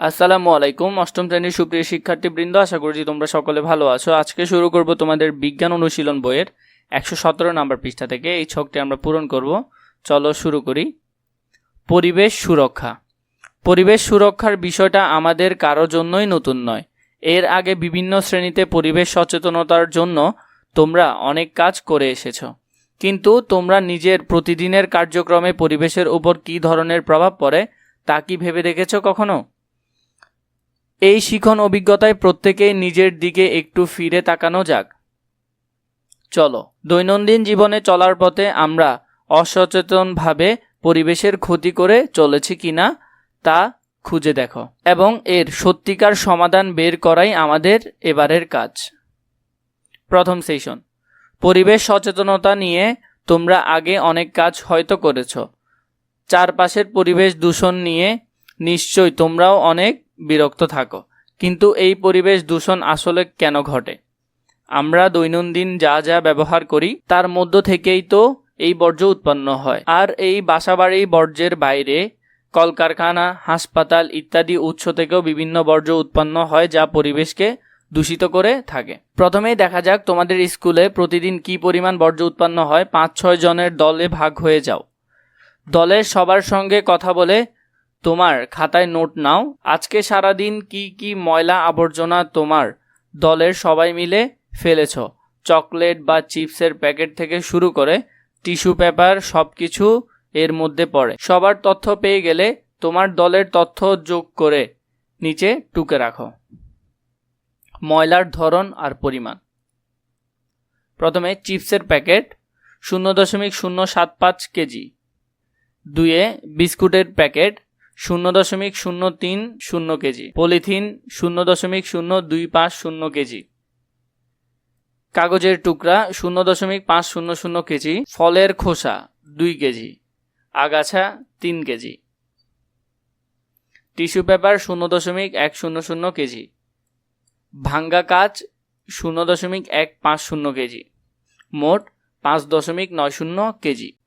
আসসালামু আলাইকুম, অষ্টম শ্রেণির সুপ্রিয় শিক্ষার্থীবৃন্দ, আশা করছি তোমরা সকলে ভালো আছো। আজকে শুরু করব তোমাদের বিজ্ঞান অনুশীলন বইয়ের একশো সতেরো নাম্বার পৃষ্ঠা থেকে। এই ছকটি আমরা পূরণ করব। চলো শুরু করি। পরিবেশ সুরক্ষা। পরিবেশ সুরক্ষার বিষয়টা আমাদের কারও জন্যই নতুন নয়। এর আগে বিভিন্ন শ্রেণীতে পরিবেশ সচেতনতার জন্য তোমরা অনেক কাজ করে এসেছ। কিন্তু তোমরা নিজের প্রতিদিনের কার্যক্রমে পরিবেশের উপর কী ধরনের প্রভাব পড়ে তা কি ভেবে দেখেছ কখনো? এই শিখন অভিজ্ঞতায় প্রত্যেকেই নিজের দিকে একটু ফিরে তাকানো যাক। চলো, দৈনন্দিন জীবনে চলার পথে আমরা অসচেতনভাবে পরিবেশের ক্ষতি করে চলেছি কিনা তা খুঁজে দেখো এবং এর সত্যিকার সমাধান বের করাই আমাদের এবারের কাজ। প্রথম সেশন। পরিবেশ সচেতনতা নিয়ে তোমরা আগে অনেক কাজ হয়তো করেছ। চারপাশের পরিবেশ দূষণ নিয়ে নিশ্চয় তোমরাও অনেক বিরক্ত থাকো। কিন্তু এই পরিবেশ দূষণ আসলে কেন ঘটে? আমরা দৈনন্দিন যা যা ব্যবহার করি, তার মধ্য থেকেই তো এই বর্জ্য উৎপন্ন হয়। আর এই বাসাবাড়ি বর্জ্যের বাইরে কলকারখানা, হাসপাতাল ইত্যাদি উৎস থেকেও বিভিন্ন বর্জ্য উৎপন্ন হয় যা পরিবেশকে দূষিত করে থাকে। প্রথমেই দেখা যাক তোমাদের স্কুলে প্রতিদিন কি পরিমাণ বর্জ্য উৎপন্ন হয়। পাঁচ ছয় জনের দলে ভাগ হয়ে যাও। দলের সবার সঙ্গে কথা বলে তোমার খাতায় নোট নাও। আজকে সারাদিন কি কি ময়লা আবর্জনা তোমার দলের সবাই মিলে ফেলেছ? চকলেট বা চিপসের প্যাকেট থেকে শুরু করে টিস্যু পেপার সব কিছু এর মধ্যে পড়ে। সবার তথ্য পেয়ে গেলে তোমার দলের তথ্য যোগ করে নিচে টুকে রাখো। ময়লার ধরন আর পরিমাণ। প্রথমে চিপসের প্যাকেট শূন্য দশমিক শূন্য সাত পাঁচ কেজি। দুয়ে বিস্কুটের প্যাকেট শূন্য দশমিক শূন্য তিন শূন্য কেজি। পলিথিন শূন্য দশমিক শূন্য দুই পাঁচ শূন্য কেজি। কাগজের টুকরা শূন্য দশমিক পাঁচ শূন্য শূন্য কেজি। ফলের খোসা দুই কেজি। আগাছা তিন কেজি। টিস্যু পেপার শূন্য দশমিক এক শূন্য শূন্য কেজি। ভাঙ্গা কাচ শূন্য দশমিক এক পাঁচ শূন্য কেজি। মোট পাঁচ দশমিক নয় শূন্য কেজি।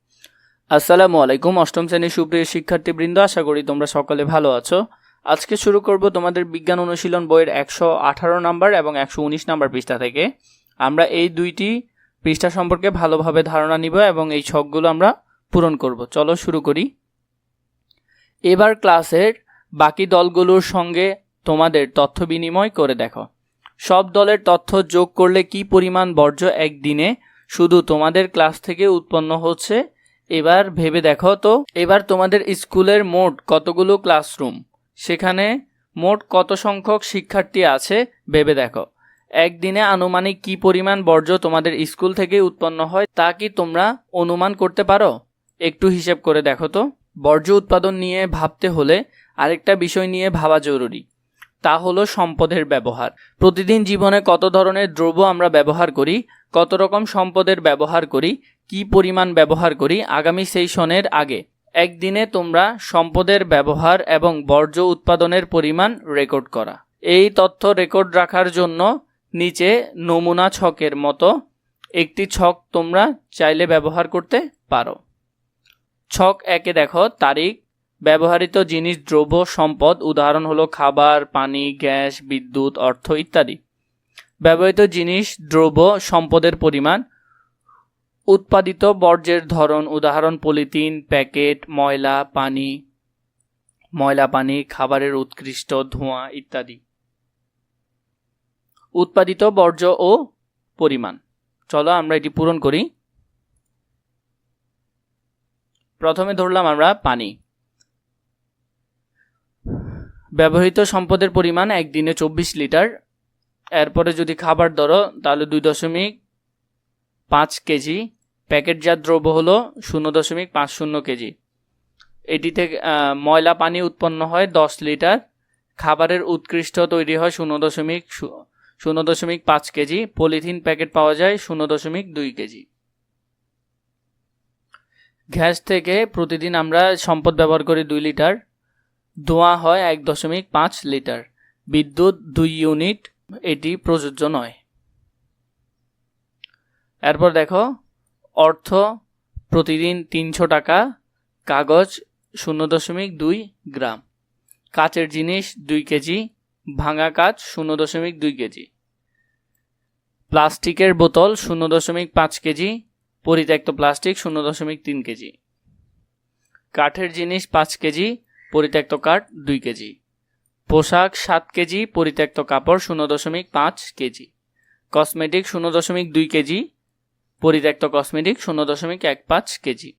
আসসালামু আলাইকুম, অষ্টম শ্রেণির সুপ্রিয় শিক্ষার্থীবৃন্দ, আশা করি তোমরা সকলে ভালো আছো। আজকে শুরু করব তোমাদের বিজ্ঞান অনুশীলন বইয়ের একশো আঠারো নাম্বার এবং একশো উনিশ নাম্বার পৃষ্ঠা থেকে। আমরা এই দুইটি পৃষ্ঠা সম্পর্কে ভালোভাবে ধারণা নিব এবং এই ছকগুলো আমরা পূরণ করব। চলো শুরু করি। এবার ক্লাসের বাকি দলগুলোর সঙ্গে তোমাদের তথ্য বিনিময় করে দেখো। সব দলের তথ্য যোগ করলে কি পরিমাণ বর্জ্য একদিনে? শুধু তোমাদের ক্লাস থেকে উৎপন্ন হচ্ছে এবার ভেবে দেখো তো। এবার তোমাদের স্কুলের মোট কতগুলো ক্লাসরুম? সেখানে মোট কত সংখ্যক শিক্ষার্থী আছে ভেবে দেখো। একদিনে আনুমানিক কি পরিমাণ বর্জ্য তোমাদের স্কুল থেকে উৎপন্ন হয় তা কি তোমরা অনুমান করতে পারো? একটু হিসেব করে দেখো তো। বর্জ্য উৎপাদন নিয়ে ভাবতে হলে আরেকটা বিষয় নিয়ে ভাবা জরুরি। তা হলো সম্পদের ব্যবহার। প্রতিদিন জীবনে কত ধরনের দ্রব্য আমরা ব্যবহার করি, কত রকম সম্পদের ব্যবহার করি কি পরিমাণ ব্যবহার করি আগামী সেশনের আগে? একদিনে তোমরা সম্পদের ব্যবহার এবং বর্জ্য উৎপাদনের পরিমাণ রেকর্ড করা। এই তথ্য রেকর্ড রাখার জন্য নিচে নমুনা ছকের মতো একটি ছক তোমরা চাইলে ব্যবহার করতে পারো। ছক একে দেখো, তারিখ, ব্যবহৃত জিনিস, দ্রব্য, সম্পদ, উদাহরণ হলো খাবার, পানি, গ্যাস, বিদ্যুৎ, অর্থ ইত্যাদি। ব্যবহৃত জিনিস, দ্রব্য, সম্পদের পরিমাণ উৎপাদিত বর্জ্যের ধরন, উদাহরণ, পলিথিন, প্যাকেট, ময়লা, পানি ময়লা পানি, খাবারের উৎকৃষ্ট ধোঁয়া ইত্যাদি। উৎপাদিত বর্জ্য ও পরিমাণ। চলো আমরা এটি পূরণ করি। প্রথমে ধরলাম আমরা পানি। ব্যবহৃত সম্পদের পরিমাণ একদিনে চব্বিশ লিটার। এরপরে যদি খাবার ধরো, তাহলে দুই দশমিক পাঁচ কেজি প্যাকেটজাত দ্রব্য হলো শূন্য দশমিক পাঁচ শূন্য কেজি। এটি থেকে ময়লা পানি উৎপন্ন হয় দশ লিটার। খাবারের উৎকৃষ্ট তৈরি হয় শূন্য দশমিক শূন্য দশমিক পাঁচ কেজি। পলিথিন প্যাকেট পাওয়া যায় শূন্য দশমিক দুই কেজি। গ্যাস থেকে প্রতিদিন আমরা সম্পদ ব্যবহার করি দুই লিটার। ধোঁয়া হয় এক দশমিক পাঁচ লিটার। বিদ্যুৎ দুই ইউনিট। এটি প্রযোজ্য নয়। এরপর দেখো অর্থ, প্রতিদিন তিনশো টাকা, কাগজ শূন্য দশমিক দুই গ্রাম। কাচের জিনিস দুই কেজি, ভাঙা কাচ শূন্য দশমিক দুই কেজি। প্লাস্টিকের বোতল শূন্য দশমিক পাঁচ কেজি, পরিত্যক্ত প্লাস্টিক শূন্য দশমিক তিন কেজি। কাঠের জিনিস পাঁচ কেজি, পরিত্যক্ত কাঠ দুই কেজি। পোশাক সাত কেজি, পরিত্যক্ত কাপড় শূন্য দশমিক পাঁচ কেজি। কসমেটিক শূন্য দশমিক দুই কেজি পরিত্যক্ত কসমেটিক শূন্য দশমিক এক পাঁচ কেজি।